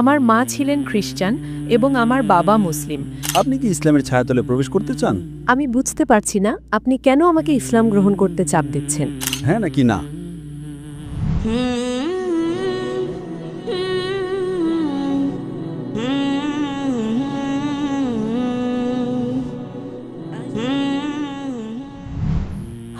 আমার মা ছিলেন খ্রিস্টান এবং আমার বাবা মুসলিম। আপনি কি ইসলামের ছায়াতলে প্রবেশ করতে চান? আমি বুঝতে পারছি না আপনি কেন আমাকে ইসলাম গ্রহণ করতে চাপ দিচ্ছেন? হ্যাঁ নাকি না?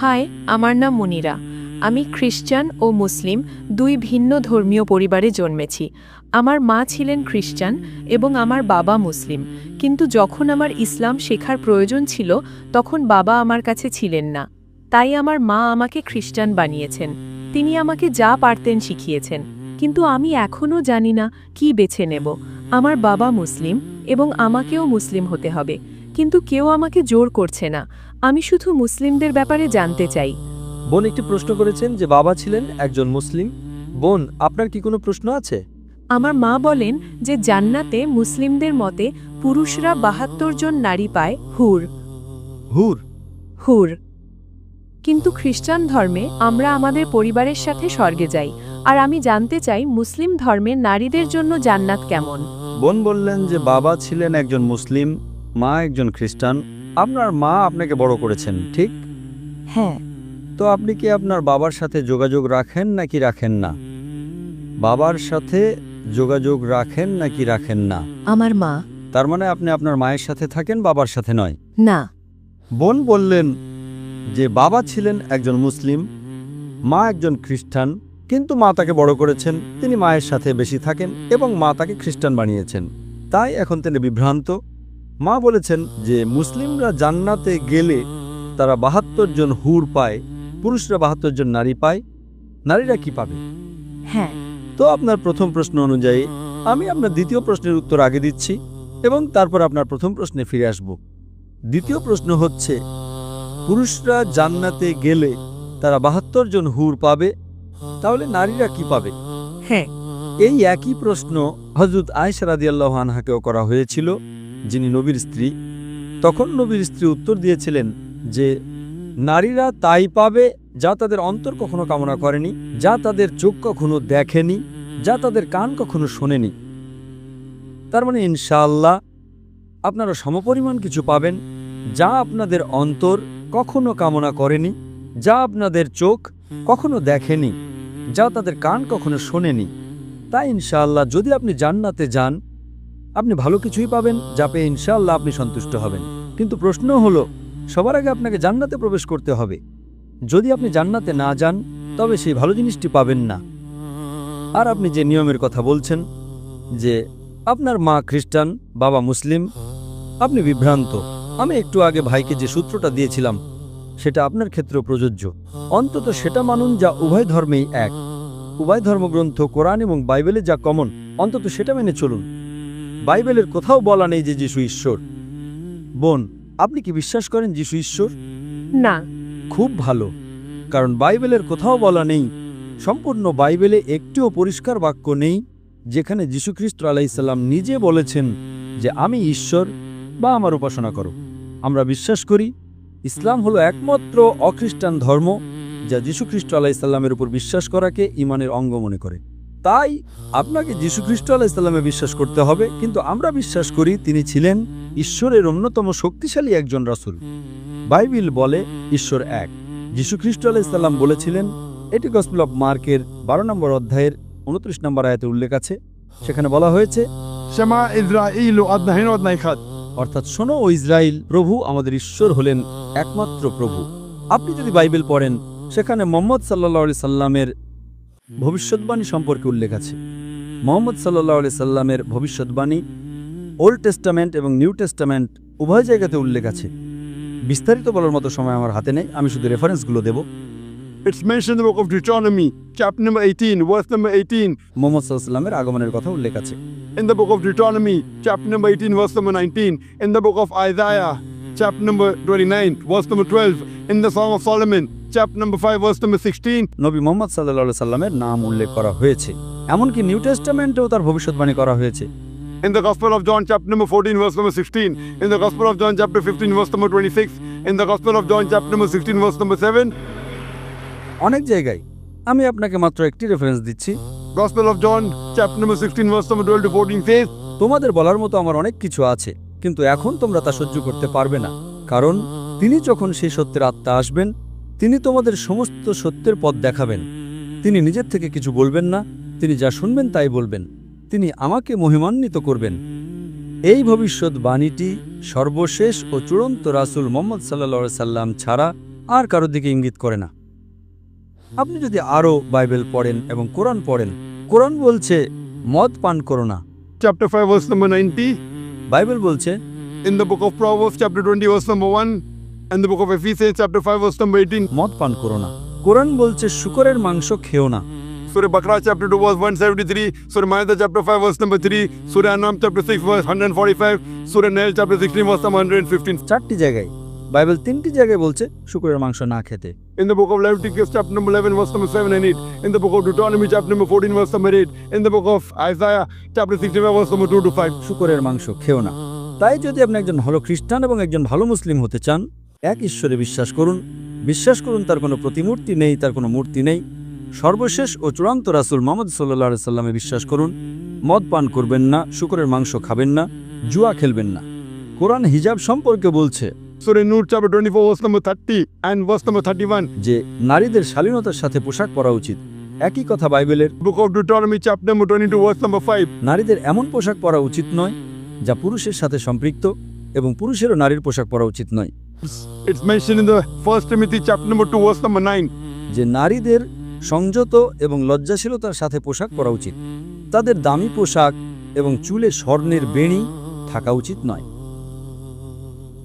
হাই আমার নাম মনিরা। আমি খ্রিস্টান ও মুসলিম দুই ভিন্ন ধর্মীয় পরিবারে জন্মেছি। আমার মা ছিলেন খ্রিস্টান এবং আমার বাবা মুসলিম। কিন্তু যখন আমার ইসলাম শেখার প্রয়োজন ছিল, তখন বাবা আমার কাছে ছিলেন না। তাই আমার মা আমাকে খ্রিস্টান বানিয়েছেন। তিনি আমাকে যা পারতেন শিখিয়েছেন। কিন্তু আমি এখনও জানি না কি বেছে নেব। আমার বাবা মুসলিম এবং আমাকেও মুসলিম হতে হবে। কিন্তু কেউ আমাকে জোর করছে না। আমি শুধু মুসলিমদের ব্যাপারে জানতে চাই। বোন একটি প্রশ্ন করেছেন যে বাবা ছিলেন একজন মুসলিম। বোন আপনার কি কোনো প্রশ্ন আছে? আমার মা বলেন যে জান্নাতে মুসলিমদের মতে পুরুষরা বাহাত্তর জন নারী পায় হুর। হুর? হুর। কিন্তু খ্রিস্টান ধর্মে আমরা আমাদের পরিবারের সাথে স্বর্গে যাই আর আমি জানতে চাই মুসলিম ধর্মে নারীদের জন্য জান্নাত কেমন? বোন বললেন যে বাবা ছিলেন একজন মুসলিম মা একজন খ্রিস্টান। আপনার মা আপনাকে বড় করেছেন ঠিক? হ্যাঁ। তো আপনি কি আপনার বাবার সাথে যোগাযোগ রাখেন নাকি রাখেন না? বাবার সাথে যোগাযোগ রাখেন নাকি রাখেন না? আমার মা। তার মানে আপনি আপনার মায়ের সাথে থাকেন বাবার সাথে নয়? না। বোন বললেন যে বাবা ছিলেন একজন মুসলিম মা একজন খ্রিস্টান কিন্তু মা তাকে বড় করেছেন। তিনি মায়ের সাথে বেশি থাকেন এবং মা তাকে খ্রিস্টান বানিয়েছেন। তাই এখন তিনি বিভ্রান্ত। মা বলেছেন যে মুসলিমরা জান্নাতে গেলে তারা বাহাত্তর জন হুর পায় পুরুষরা বাহাত্তর জন নারী পায় নারীরা কি পাবে? হ্যাঁ। তো আপনার প্রথম প্রশ্ন অনুযায়ী আমি আপনার দ্বিতীয় প্রশ্নের উত্তর আগে দিচ্ছি এবং তারপর আপনার প্রথম প্রশ্নে ফিরে আসব। দ্বিতীয় প্রশ্ন হচ্ছে পুরুষরা জান্নাতে গেলে তারা বাহাত্তর জন হুর পাবে তাহলে নারীরা কি পাবে? হ্যাঁ। এই একই প্রশ্ন হজরত আয়সা রাদিয়াল্লাহু আনহাকেও করা হয়েছিল যিনি নবীর স্ত্রী। তখন নবীর স্ত্রী উত্তর দিয়েছিলেন যে নারীরা তাই পাবে যা তাদের অন্তর কখনো কামনা করেনি, যা তাদের চোখ কখনো দেখেনি, যা তাদের কান কখনো শোনেনি। তার মানে ইনশাআল্লাহ আপনারা সমপরিমাণ কিছু পাবেন, যা আপনাদের অন্তর কখনো কামনা করেনি, যা আপনাদের চোখ কখনো দেখেনি, যা তাদের কান কখনো শোনেনি। তাই ইনশাআল্লাহ যদি আপনি জান্নাতে যান, আপনি ভালো কিছুই পাবেন, যা পেয়ে ইনশাআল্লাহ আপনি সন্তুষ্ট হবেন। কিন্তু প্রশ্ন হলো সবার আগে আপনাকে জান্নাতে প্রবেশ করতে হবে। যদি আপনি জান্নাতে না যান, তবে সেই ভালো জিনিসটি পাবেন না। আর আপনি যে নিয়মের কথা বলছেন, যে আপনার মা খ্রিস্টান, বাবা মুসলিম, আপনি বিভ্রান্ত। আমি একটু আগে ভাইকে যে সূত্রটা দিয়েছিলাম, সেটা আপনার ক্ষেত্রেও প্রযোজ্য। অন্তত সেটা মানুন যা উভয় ধর্মেই এক। উভয় ধর্মগ্রন্থ, কোরআন এবং বাইবেলে যা কমন, অন্তত সেটা মেনে চলুন। বাইবেলের কোথাও বলা নেই যে যিশু ঈশ্বর। বোন আপনি কি বিশ্বাস করেন যিশু ঈশ্বর? না। খুব ভালো। কারণ বাইবেলের কোথাও বলা নেই সম্পূর্ণ বাইবেলে একটিও পরিষ্কার বাক্য নেই যেখানে যীশুখ্রিস্ট আলাইসাল্লাম নিজে বলেছেন যে আমি ঈশ্বর বা আমার উপাসনা করো। আমরা বিশ্বাস করি ইসলাম হলো একমাত্র অখ্রিস্টান ধর্ম যা যীশুখ্রিস্ট আলাইসাল্লামের উপর বিশ্বাস করাকে ইমানের অঙ্গ মনে করে। তাই আপনাকে যীশুখ্রিস্ট আল্লাহ ইসলামে বিশ্বাস করতে হবে কিন্তু আমরা বিশ্বাস করি তিনি ছিলেন ঈশ্বরের অন্যতম শক্তিশালী একজন রাসুল। বাইবিল বলে ঈশ্বর এক। যীশুখ্রিস্ট আল্লাহ ইসলাম বলেছিলেন এটি গসপিল অফ মার্কের বারো নম্বর অধ্যায়ের উনত্রিশ নম্বর আয়তে উল্লেখ আছে। সেখানে বলা হয়েছে শ্যামা অর্থাৎ শোনো ও ইসরায়েল প্রভু আমাদের ঈশ্বর হলেন একমাত্র প্রভু। আপনি যদি বাইবেল পড়েন সেখানে মোহাম্মদ সাল্লা সাল্লামের ভবিষ্যৎবাণী সম্পর্কে উল্লেখ আছে মোহাম্মদ সাল্লাহ আলি সাল্লামের ভবিষ্যৎবাণী ওল্ড টেস্টামেন্ট এবং নিউ টেস্টামেন্ট উভয় জায়গাতে উল্লেখ আছে বিস্তারিত বলার মতো সময় আমার হাতে নেই আমি শুধু রেফারেন্সগুলো দেব It's mentioned in the book of Deuteronomy, chapter number 18, verse number 18. Mohammad সাল্লামের আগমনের কথা উল্লেখ আছে In the book of Deuteronomy, chapter number 18, verse number 19. In the book of Isaiah, chapter number 29, verse number 12. In the Song of Solomon, chapter number 5, verse number 16. নবী মোহাম্মদ সাল্লাহ সাল্লামের নাম উল্লেখ করা হয়েছে এমনকি নিউ টেস্টামেন্টেও তার ভবিষ্যৎবাণী করা হয়েছে In the Gospel of John, chapter number 14, verse number 16. In the Gospel of John, chapter 15, verse number 26. In the Gospel of John, chapter number 16, verse number 7. অনেক জায়গায় আমি আপনাকে মাত্র একটি রেফারেন্স দিচ্ছি Gospel of John, chapter number 16, verse number 12 to 14 says, তোমাদের বলার মতো আমার অনেক কিছু আছে কিন্তু এখন তোমরা তা সহ্য করতে পারবে না। কারণ তিনি যখন সেই সত্যের আত্মা আসবেন তিনি তোমাদের সমস্ত সত্যের পথ দেখাবেন। তিনি নিজের থেকে কিছু বলবেন না তিনি যা শুনবেন তাই বলবেন। তিনি আমাকে মহিমান্বিত করবেন। এই ভবিষ্যৎ বাণীটি সর্বশেষ ও চূড়ান্ত রাসূল মোহাম্মদ সাল্লা সাল্লাম ছাড়া আর কারোর দিকে ইঙ্গিত করে না। আপনি যদি আরও বাইবেল পড়েন এবং কোরআন পড়েন কোরআন বলছে মদ পান করো না। Chapter 5, verse number 90, বাইবেল বলছে in the book of Proverbs chapter 20 verse number 1 and the book of Ephesians chapter 5 verse number 18 মদ পান করো না। কোরআন বলছে শূকরের মাংস খেও না। সূরা বাকরা চ্যাপ্টার 2 ভার্স 173 সূরা মায়েদা চ্যাপ্টার 5 ভার্স নাম্বার 3 সূরা আনাম চ্যাপ্টার 6 ভার্স 145 সূরা নাহল চ্যাপ্টার 16 ভার্স 115 চারটি জায়গায় বাইবেল তিনটি জায়গায় বলছে শূকরের মাংস না খেতে। In the book of Leviticus, chapter number 11, verse number 7 and 8. In the book of Deuteronomy, chapter number 14, verse number 8. In the book of Isaiah, chapter 65, verse number 2 to 5. শুকরের মাংস খেও না তাই যদি আপনি একজন ভালো খ্রিস্টান এবং একজন ভালো মুসলিম হতে চান এক ঈশ্বরে বিশ্বাস করুন বিশ্বাস করুন তার কোনো প্রতিমূর্তি নেই তার কোনো মূর্তি নেই সর্বশেষ ও চূড়ান্ত রাসূল মোহাম্মদ সাল্লাহ সাল্লামে বিশ্বাস করুন মদ পান করবেন না শুকরের মাংস খাবেন না জুয়া খেলবেন না কোরআন হিজাব সম্পর্কে বলছে সুরে নূর চাপে twenty four thirty and thirty one যে নারীদের শালীনতার সাথে পোশাক পরা উচিত। একই কথা বাইবেলের। Book of Deuteronomy chap number twenty two verse five নারীদের এমন পোশাক পরা উচিত নয় যা পুরুষের সাথে সম্পৃক্ত এবং পুরুষেরও নারীর পোশাক পরা উচিত নয়। It's mention in the first Timothy chap two verse nine যে নারীদের সংযত এবং লজ্জাশীলতার সাথে পোশাক পরা উচিত। তাদের দামি পোশাক এবং চুলে স্বর্ণের বেণী থাকা উচিত নয়।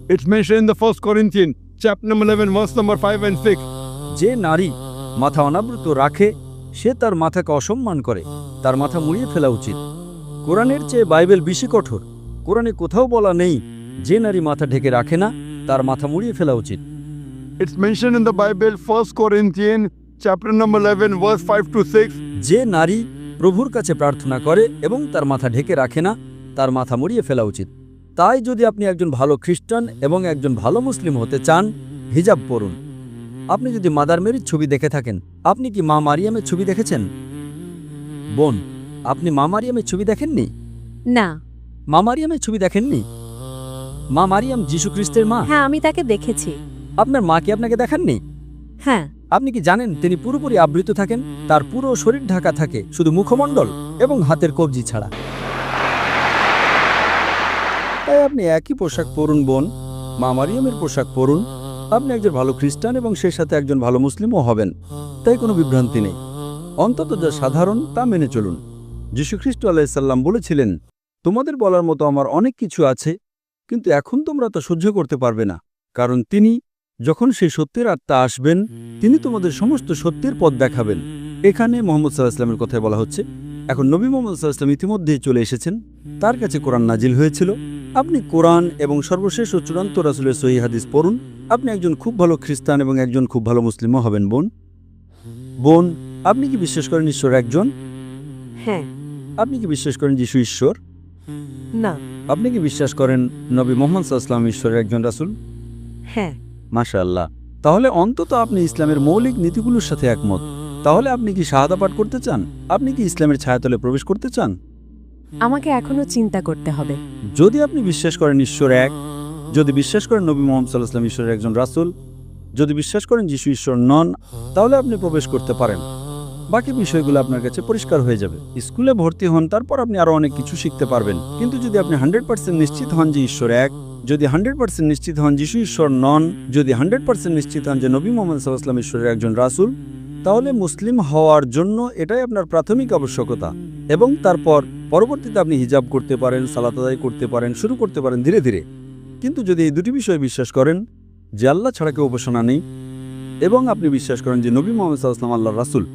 It's mentioned in the First Corinthians, chapter number 11, verse number 5 and 6. যে নারী মাথা অনাবৃত রাখে সে তার মাথাকে অসম্মান করে। তার মাথা মুড়িয়ে ফেলা উচিত। কোরআনের চেয়ে বাইবেল বেশি কঠোর। কোরআনে কোথাও বলা নেই যে নারী মাথা ঢেকে রাখে না তার মাথা মুড়িয়ে ফেলা উচিত। It's mentioned in the Bible, First Corinthians, chapter number 11, verse 5 to 6. যে নারী প্রভুর কাছে প্রার্থনা করে এবং তার মাথা ঢেকে রাখে না তার মাথা মুড়িয়ে ফেলা উচিত। তাই যদি আপনি একজন ভালো খ্রিস্টান এবং একজন ভালো মুসলিম হতে চান হিজাব পরুন। আপনি যদি মাদার মেরির ছবি দেখে থাকেন আপনি কি মা মারিয়ামের ছবি দেখেছেন? বোন আপনি মা মারিয়ামের ছবি দেখেননি? না। মা মারিয়ামের ছবি দেখেননি? মা মারিয়াম যীশু খ্রিস্টের মা? হ্যাঁ আমি তাকে দেখেছি। আপনার মা কি আপনাকে দেখাননি? হ্যাঁ। আপনি কি জানেন তিনি পুরোপুরি আবৃত থাকেন? তার পুরো শরীর ঢাকা থাকে শুধু মুখমণ্ডল এবং হাতের কবজি ছাড়া। আপনি একই পোশাক পরুন, বোন। মা মারিয়ামের পোশাক পরুন। আপনি একজন ভালো খ্রিস্টান এবং সেই সাথে একজন ভালো মুসলিমও হবেন। তাই কোনো বিভ্রান্তি নেই। অন্তত যা সাধারণ, তা মেনে চলুন। যীশুখ্রিস্ট আলাইসাল্লাম বলেছিলেন, তোমাদের বলার মতো আমার অনেক কিছু আছে, কিন্তু এখন তোমরা তা সহ্য করতে পারবে না। কারণ তিনি, যখন সেই সত্যের আত্মা আসবেন, তিনি তোমাদের সমস্ত সত্যের পথ দেখাবেন। এখানে মোহাম্মদ সাল্লাহ ইসলামের কথাই বলা হচ্ছে, এখন নবী মোহাম্মদ সাল্লাহ ইসলাম ইতিমধ্যেই চলে এসেছেন। তার কাছে কোরআন নাজিল হয়েছিল। আপনি কোরআন এবং সর্বশেষ ও চূড়ান্ত রাসুলের সহি হাদিস পড়ুন। আপনি একজন খুব ভালো খ্রিস্টান এবং একজন খুব ভালো মুসলিমও হবেন বোন। বোন আপনি কি বিশ্বাস করেন ঈশ্বর একজন? হ্যাঁ। আপনি কি বিশ্বাস করেন যিশু ঈশ্বর? না। আপনি কি বিশ্বাস করেন নবী মোহাম্মদ সাল্লাহ ইসলাম ঈশ্বরের একজন রাসুল? হ্যাঁ। মাশা আল্লাহ তাহলে অন্তত আপনি ইসলামের মৌলিক নীতিগুলোর সাথে একমত। তাহলে আপনি কি শাহাদা পাঠ করতে চান? আপনি কি ইসলামের ছায়াতলে প্রবেশ করতে চান? আমাকে এখনও চিন্তা করতে হবে। যদি আপনি বিশ্বাস করেন ঈশ্বর এক, যদি বিশ্বাস করেন নবী মোহাম্মদ সাল্লাহ ইসলাম ঈশ্বরের একজন রাসূল, যদি বিশ্বাস করেন যিশু ঈশ্বর নন, তাহলে আপনি প্রবেশ করতে পারেন। বাকি বিষয়গুলো আপনার কাছে পরিষ্কার হয়ে যাবে। স্কুলে ভর্তি হন, তারপর আপনি আরও অনেক কিছু শিখতে পারবেন। কিন্তু যদি আপনি হান্ড্রেড পার্সেন্ট নিশ্চিত হন যে ঈশ্বর এক, যদি হান্ড্রেড পার্সেন্ট নিশ্চিত হন যিশু ঈশ্বর নন, যদি হান্ড্রেড পার্সেন্ট নিশ্চিত হন যে নবী মোহাম্মদ সাল্লাহাম ঈশ্বরের একজন রাসুল, তাহলে মুসলিম হওয়ার জন্য এটাই আপনার প্রাথমিক আবশ্যকতা। এবং তারপর পরবর্তীতে আপনি হিজাব করতে পারেন সালাত আদায় করতে পারেন শুরু করতে পারেন ধীরে ধীরে। কিন্তু যদি এই দুটি বিষয়ে বিশ্বাস করেন যে আল্লাহ ছাড়া কেউ উপাসনা নেই এবং আপনি বিশ্বাস করেন যে নবী মোহাম্মদ সাল্লাহাম আল্লাহ রাসুল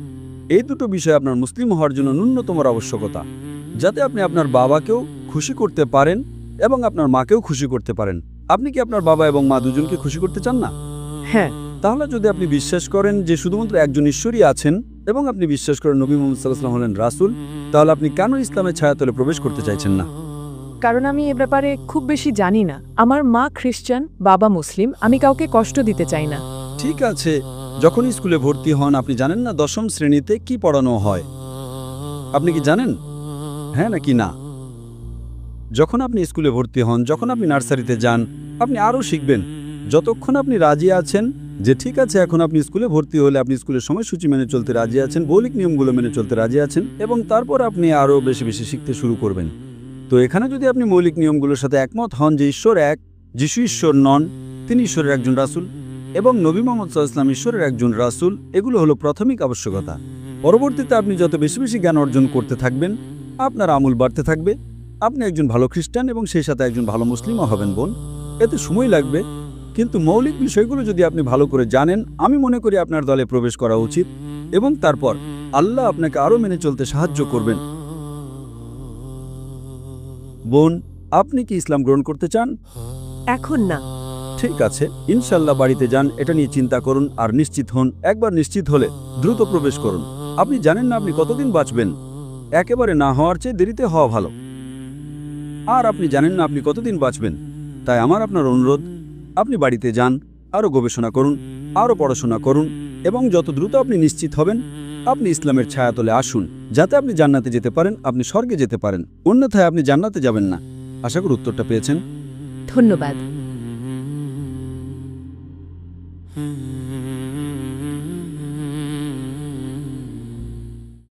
এই দুটো বিষয় আপনার মুসলিম হওয়ার জন্য ন্যূনতম আবশ্যকতা। যাতে আপনি আপনার বাবাকেও খুশি করতে পারেন এবং আপনার মাকেও খুশি করতে পারেন। আপনি কি আপনার বাবা এবং মা দুজনকে খুশি করতে চান না? হ্যাঁ। তাহলে যদি আপনি বিশ্বাস করেন যে শুধুমাত্র একজন ঈশ্বরই আছেন এবং আপনি বিশ্বাস করেন নবী মোহাম্মদ সাল্লাহাম হলেন রাসূল তাহলে আপনি কেন ইসলামের ছায়াতলে প্রবেশ করতে চাইছেন না? কারণ আমি এ ব্যাপারে খুব বেশি জানি না। আমার মা খ্রিস্টান বাবা মুসলিম আমি কাউকে কষ্ট দিতে চাই না। ঠিক আছে যখন স্কুলে ভর্তি হন আপনি জানেন না দশম শ্রেণীতে কি পড়ানো হয়। আপনি কি জানেন? হ্যাঁ নাকি না? যখন আপনি স্কুলে ভর্তি হন যখন আপনি নার্সারিতে যান আপনি আরও শিখবেন। যতক্ষণ আপনি রাজি আছেন যে ঠিক আছে, এখন আপনি স্কুলে ভর্তি হলে আপনি স্কুলের সময়সূচি মেনে চলতে রাজি আছেন, মৌলিক নিয়মগুলো মেনে চলতে রাজি আছেন এবং তারপর আপনি আরও বেশি বেশি শিখতে শুরু করবেন। তো এখানে যদি আপনি মৌলিক নিয়মগুলোর সাথে একমত হন যে ঈশ্বর এক, যিশু ঈশ্বর নন, তিনি ঈশ্বরের একজন রাসূল এবং নবী মোহাম্মদ আলাইহি ঈশ্বরের একজন রাসূল, এগুলো হলো প্রাথমিক আবশ্যকতা। পরবর্তীতে আপনি যত বেশি বেশি জ্ঞান অর্জন করতে থাকবেন, আপনার আমূল বাড়তে থাকবে, আপনি একজন ভালো খ্রিস্টান এবং সেই সাথে একজন ভালো মুসলিমও হবেন বোন। এতে সময় লাগবে কিন্তু মৌলিক বিষয়গুলো যদি আপনি ভালো করে জানেন আমি মনে করি আপনার দলে প্রবেশ করা উচিত এবং তারপর আল্লাহ আপনাকে আরও মেনে চলতে সাহায্য করবেন। বোন আপনি কি ইসলাম গ্রহণ করতে চান? এখন না। ঠিক আছে ইনশাল্লাহ বাড়িতে যান এটা নিয়ে চিন্তা করুন আর নিশ্চিত হন একবার নিশ্চিত হলে দ্রুত প্রবেশ করুন। আপনি জানেন না আপনি কতদিন বাঁচবেন। একেবারে না হওয়ার চেয়ে দেরিতে হওয়া ভালো। আর আপনি জানেন না আপনি কতদিন বাঁচবেন। তাই আমার আপনার অনুরোধ আপনি বাড়িতে যান, আরও গবেষণা করুন, আরও পড়াশোনা করুন এবং যত দ্রুত আপনি নিশ্চিত হবেন, আপনি ইসলামের ছায়াতলে আসুন, যাতে আপনি জান্নাতে যেতে পারেন, আপনি স্বর্গে যেতে পারেন। অন্যথায় আপনি জান্নাতে যাবেন না। আশা করি উত্তরটা পেয়েছেন। ধন্যবাদ।